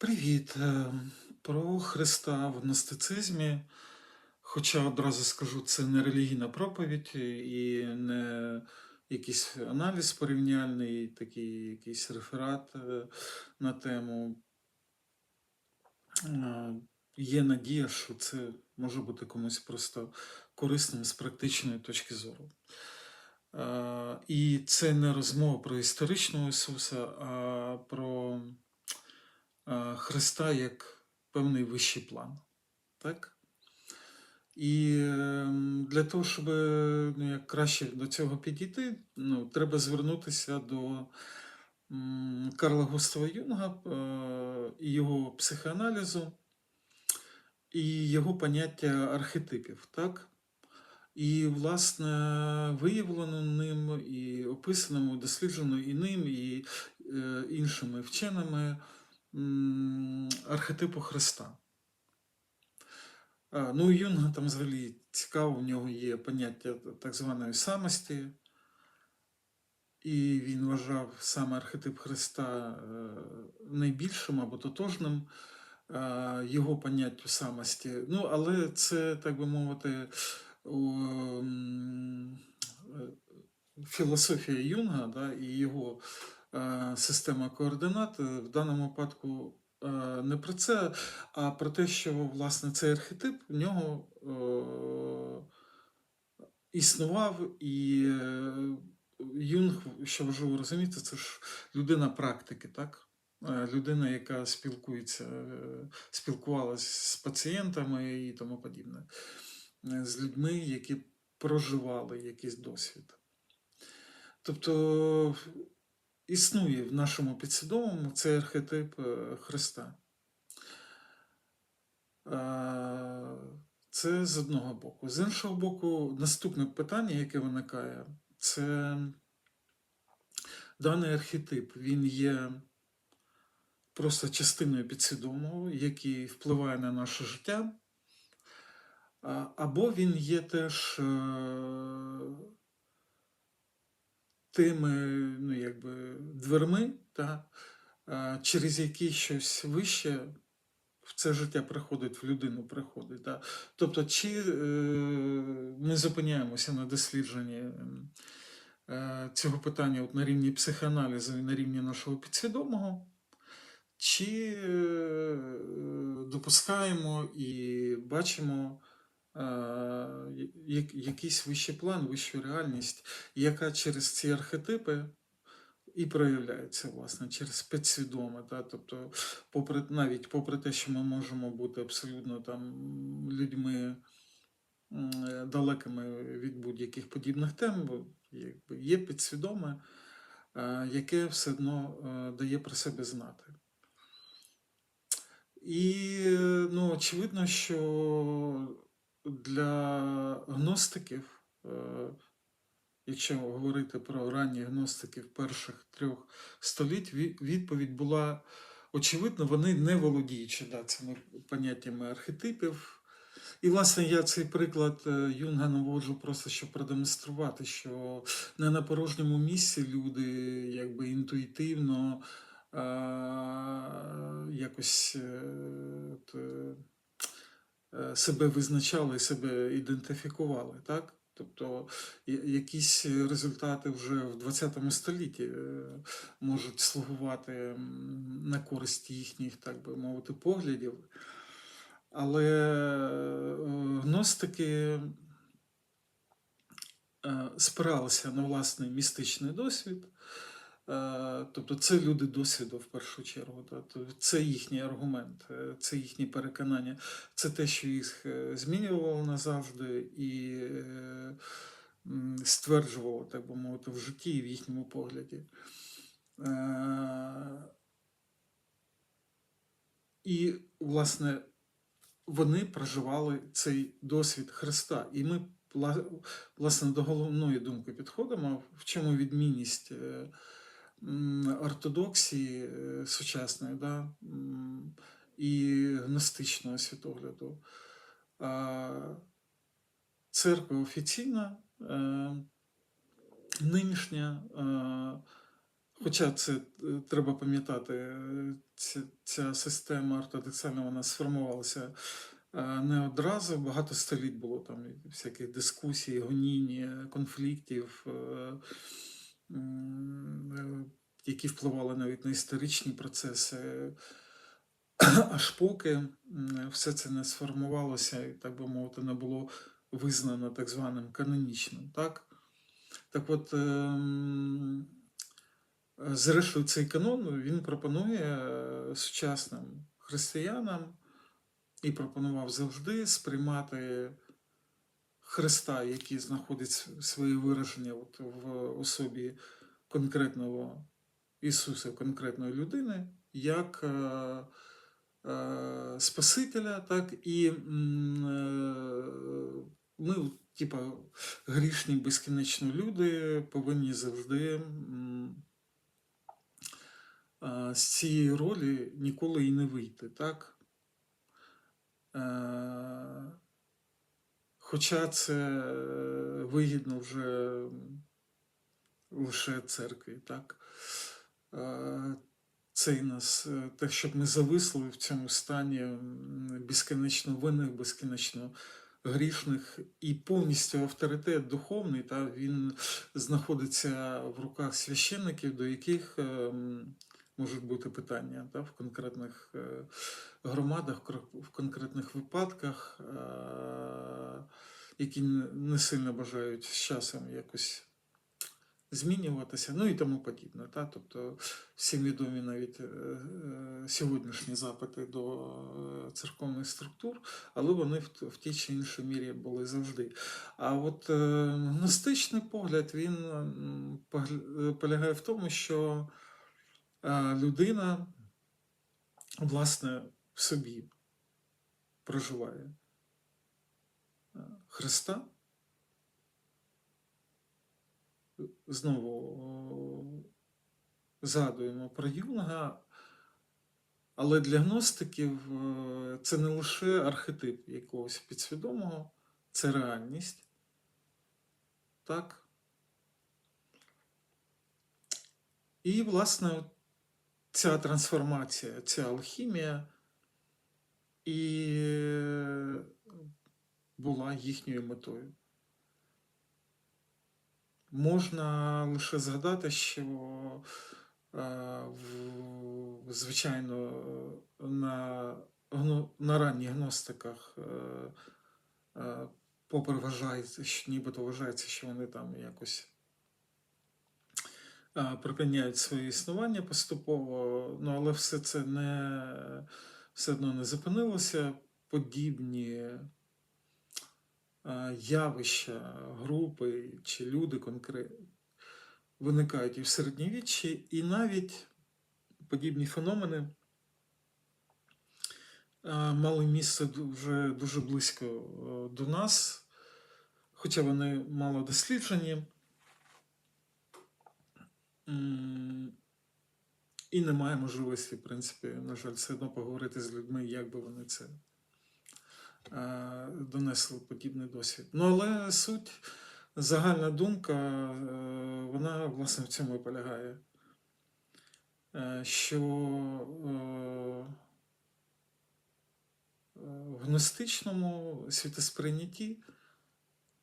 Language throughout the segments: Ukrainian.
Привіт. Е, Про Христа в гностицизмі. Хоча одразу скажу, це не релігійна проповідь і не якийсь аналіз порівняльний, такий якийсь реферат е, на тему. Е, Є надія, що це може бути комусь просто корисним з практичної точки зору. Е, І це не розмова про історичного Ісуса, а е, Христа як певний вищий план. Так? І ем, для того, щоб ну, як краще до цього підійти, ну, треба звернутися до Карла Густава Юнга е, і його психоаналізу, і його поняття архетипів. Так? І, власне, виявлено ним, і описано, досліджено і ним, і е, іншими вченими архетипу Христа. А, Ну, Юнга там взагалі цікаво, в нього є поняття так званої самості, і він вважав саме архетип Христа е, найбільшим або тотожним е, його поняттю самості. Ну, але це, так би мовити, е, філософія Юнга да, і його е, система координат е, в даному випадку е, не про це, а про те, що власне цей архетип в нього е, існував, і е, Юнг, що важливо розуміти, це ж людина практики, так? Е, Людина, яка спілкується, е, спілкувалася з пацієнтами і тому подібне, е, з людьми, які проживали якийсь досвід. Тобто існує в нашому підсвідомому цей архетип е, Христа. Е, Це з одного боку. З іншого боку, наступне питання, яке виникає, це даний архетип, він є просто частиною підсвідомого, який впливає на наше життя, або він є теж е, тими ну, якби, дверми, та, через які щось вище в це життя приходить, в людину приходить. Да? Тобто, чи е, ми зупиняємося на дослідженні ем, е, цього питання от на рівні психоаналізу і на рівні нашого підсвідомого, чи е, допускаємо і бачимо якийсь вищий план, вищу реальність, яка через ці архетипи і проявляється власне через підсвідоме. Да? Тобто, попри, навіть попри те, що ми можемо бути абсолютно там людьми далекими від будь-яких подібних тем, бо якби є підсвідоме, яке все одно дає про себе знати. І ну, очевидно, що для гностиків, е, якщо говорити про ранні гностиків перших трьох століть, відповідь була очевидно, вони не володіючи да, цими поняттями архетипів. І, власне, я цей приклад е, Юнга наводжу просто щоб продемонструвати, що не на порожньому місці люди якби інтуїтивно е, якось от, себе визначали, себе ідентифікували, так? Тобто якісь результати вже в 20 столітті е, можуть слугувати на користь їхніх, так би мовити, поглядів. Але е, гностики е, спиралися на власний містичний досвід. Е, Тобто це люди досвіду в першу чергу. Це їхній аргумент, е, це їхні переконання, це те, що їх е, змінювало назавжди і стверджувало, так би мовити, в житті і в їхньому погляді. І, власне, вони проживали цей досвід Христа. І ми, власне, до головної думки підходимо, в чому відмінність ортодоксії е, сучасної да, і гностичного світогляду. Церква офіційна, е, нинішня, е, Хоча це треба пам'ятати, ця, ця система ортодоксальна вона сформувалася не одразу, багато століть було там всяких дискусій, гонінь, конфліктів, які впливали навіть на історичні процеси. Аж поки все це не сформувалося і, так би мовити, не було визнано так званим канонічним. Так, так от. ем, Зрештою, цей канон він пропонує е, сучасним християнам і пропонував завжди сприймати Христа, який знаходить своє вираження от в особі конкретного Ісуса, конкретної людини, як е, е, Спасителя, так і е, ми, типа, грішні безкінечно люди, повинні завжди. з цієї ролі ніколи і не вийти, так? Е, Хоча це вигідно вже лише церкві, так? Е, Цей нас, е, те, щоб ми зависли в цьому стані безкінечно винних, безкінечно грішних і повністю авторитет духовний, та, він знаходиться в руках священників, до яких ем, можуть бути питання та, в конкретних е, громадах, в конкретних випадках, е, які не сильно бажають з часом якось змінюватися, ну і тому подібне. Та? Тобто всім відомі навіть е, сьогоднішні запити до церковних структур, але вони в, тій чи іншій мірі були завжди. А от гностичний погляд він полягає в тому, що людина власне в собі проживає е, Христа. Знову згадуємо про Юнга, але для гностиків е, це не лише архетип якогось підсвідомого, це реальність. Так? І, власне, ця трансформація, ця алхімія і е, була їхньою метою. Можна лише згадати, що е, звичайно на, на ранніх гностиках е, що нібито вважається, що вони там якось припиняють своє існування поступово, ну але все це не все одно не зупинилося. Подібні явища, групи чи люди конкретні виникають і в середньовіччі, і навіть подібні феномени мали місце вже дуже близько до нас, хоча вони мало досліджені. І немає можливості, в принципі, на жаль, все одно поговорити з людьми, як би вони це е, донесли подібний досвід. Ну, але суть, загальна думка, е, вона власне в цьому і полягає. Е, Що в гностичному світосприйнятті,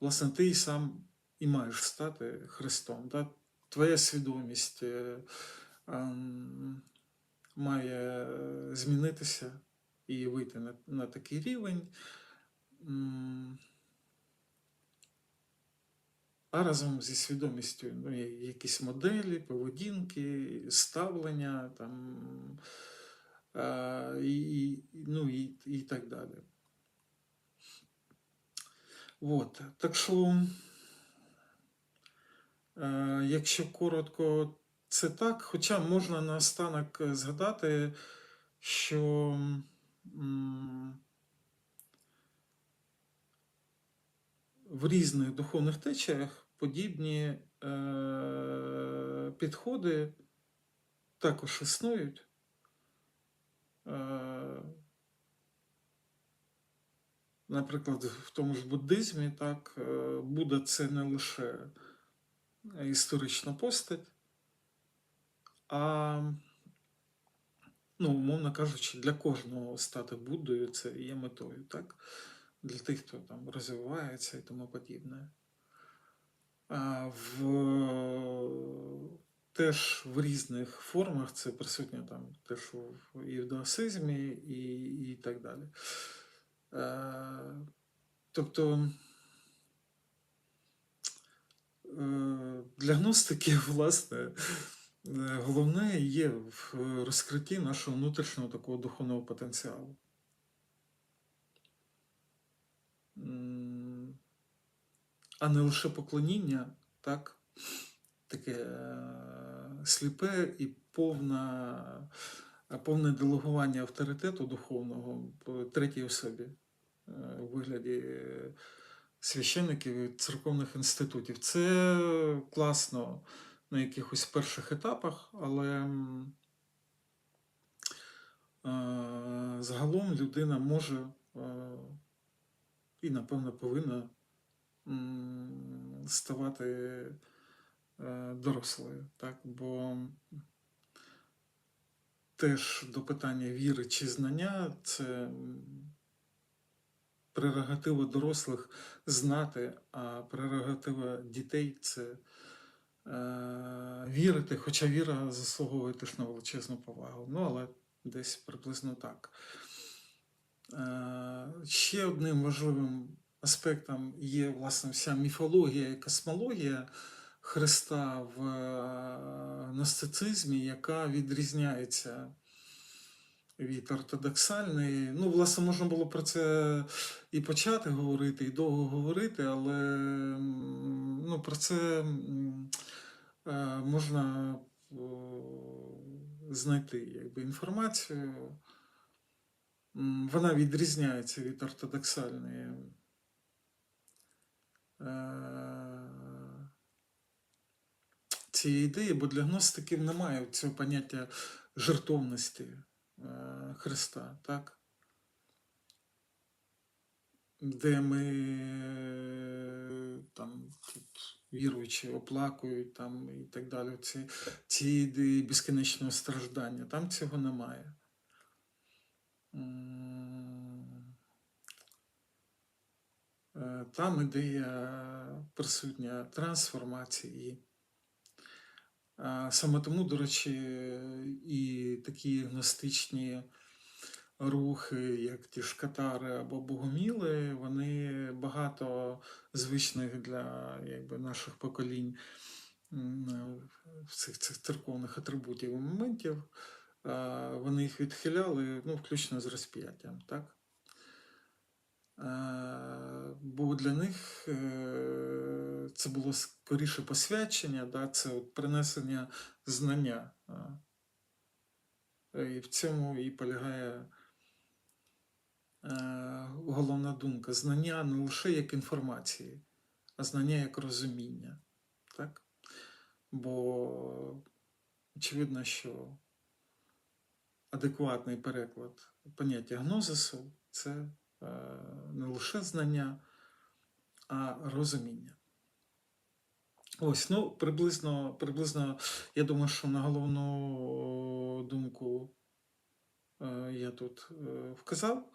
власне, ти і сам і маєш стати Христом. Да? Твоя свідомість е, ем, має змінитися і вийти на, на такий рівень. А разом зі свідомістю ну, якісь моделі, поведінки, ставлення там, і, і- ну, і, і так далі. От. Так що, е, якщо коротко, це так, хоча можна наостанок е, згадати, що в різних духовних течіях подібні е, підходи також існують. Е, Наприклад, в тому ж буддизмі, так, е, Будда це не лише історична постать, А, ну, умовно кажучи, для кожного стати Буддою це є метою, так? Для тих, хто там розвивається і тому подібне. А в, теж в різних формах це присутнє там теж в євдосизмі і, і так далі. Е, тобто е, для гностики, власне, е, головне є в розкритті нашого внутрішнього такого духовного потенціалу. А не лише поклоніння, так, таке е, сліпе і повна, повне делегування авторитету духовного третій особі е, у вигляді священників і церковних інститутів. Це класно на якихось перших етапах, але е, загалом людина може е, і, напевно, повинна ставати е, дорослою, так? бо теж до питання віри чи знання це прерогатива дорослих знати, а прерогатива дітей це е, вірити, хоча віра заслуговує теж на величезну повагу. Ну, але десь приблизно так. Е, ще одним важливим аспектом є власне вся міфологія і космологія Христа в е, гностицизмі, яка відрізняється від ортодоксальної. Ну, власне, можна було про це і почати говорити, і довго говорити, але ну, про це е, можна знайти якби, інформацію. Вона відрізняється від ортодоксальної. е, Цієї ідеї, бо для гностиків немає цього поняття жертовності Христа, так? Де ми е, там тут, віруючі оплакують там, і так далі. Ці, ці ідеї безкінечного страждання. Там цього немає. Е, Там ідея присутня трансформації. Саме тому, до речі, і такі гностичні рухи, як ті ж катари або богоміли, вони багато звичних для якби, наших поколінь цих, цих церковних атрибутів і моментів, вони їх відхиляли, ну, включно з розп'яттям. Так? Е, Бо для них е, це було скоріше посвячення, да, це от принесення знання. Е, І в цьому і полягає головна думка. Знання не лише як інформації, а знання як розуміння. Так? Бо очевидно, що адекватний переклад поняття гнозису це не лише знання, а розуміння. Ось, ну, приблизно, приблизно, я думаю, що на головну думку е, я тут е, вказав.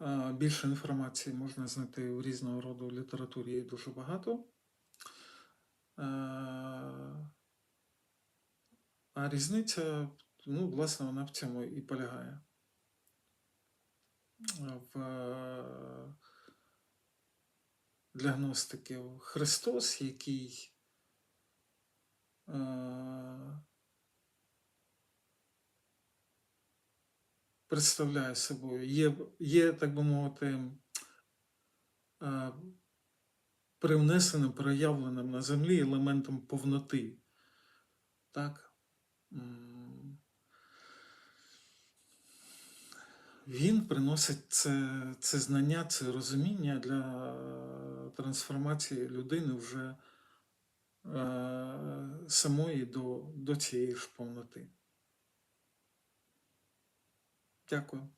Е, Більше інформації можна знайти в різного роду літературі є дуже багато. Е, А різниця, ну, власне, вона в цьому і полягає. В, е, для гностиків Христос, який е, представляє собою, є, є, так би мовити, е, привнесеним, проявленим на землі елементом повноти. Так? Він приносить це, це знання, це розуміння для трансформації людини вже е, самої до, до цієї ж повноти. Дякую.